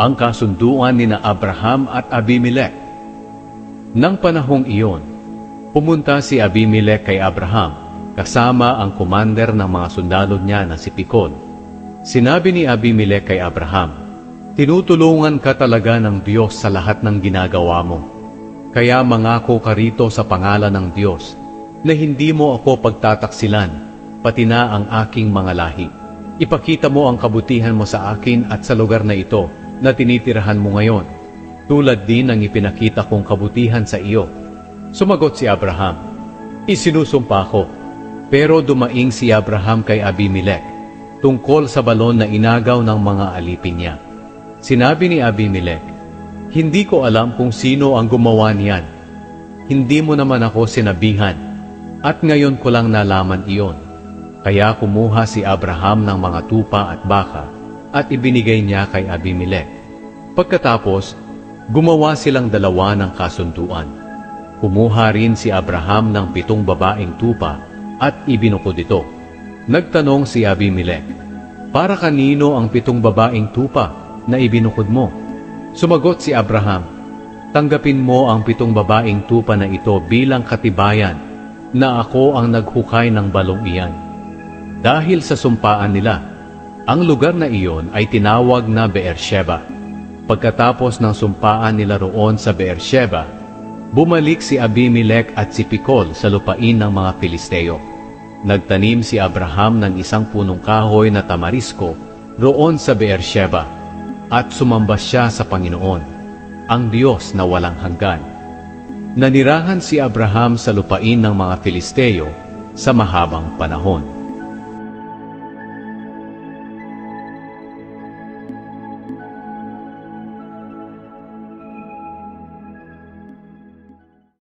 ang kasunduan ni na Abraham at Abimelech. Nang panahong iyon, pumunta si Abimelech kay Abraham kasama ang commander ng mga sundalo niya na si Pikol. Sinabi ni Abimelech kay Abraham, Tinutulungan ka talaga ng Diyos sa lahat ng ginagawa mo. Kaya mangako ka rito sa pangalan ng Diyos na hindi mo ako pagtataksilan, pati na ang aking mga lahi. Ipakita mo ang kabutihan mo sa akin at sa lugar na ito na tinitirahan mo ngayon, tulad din ng ipinakita kong kabutihan sa iyo. Sumagot si Abraham, Isinusumpa ko, pero dumaing si Abraham kay Abimelech tungkol sa balon na inagaw ng mga alipin niya. Sinabi ni Abimelech, Hindi ko alam kung sino ang gumawa niyan. Hindi mo naman ako sinabihan, at ngayon ko lang nalaman iyon. Kaya kumuha si Abraham ng mga tupa at baka, at ibinigay niya kay Abimelech. Pagkatapos, gumawa silang dalawa ng kasunduan. Kumuha rin si Abraham ng pitong babaeng tupa at ibinukod ito. Nagtanong si Abimelech, Para kanino ang pitong babaeng tupa na ibinukod mo? Sumagot si Abraham, Tanggapin mo ang pitong babaeng tupa na ito bilang katibayan na ako ang naghukay ng balong iyan. Dahil sa sumpaan nila, ang lugar na iyon ay tinawag na Beersheba. Pagkatapos ng sumpaan nila roon sa Beersheba, bumalik si Abimelech at si Pikol sa lupain ng mga Filisteo. Nagtanim si Abraham ng isang punong kahoy na tamarisko roon sa Beersheba at sumamba siya sa Panginoon, ang Diyos na walang hanggan. Nanirahan si Abraham sa lupain ng mga Filisteo sa mahabang panahon.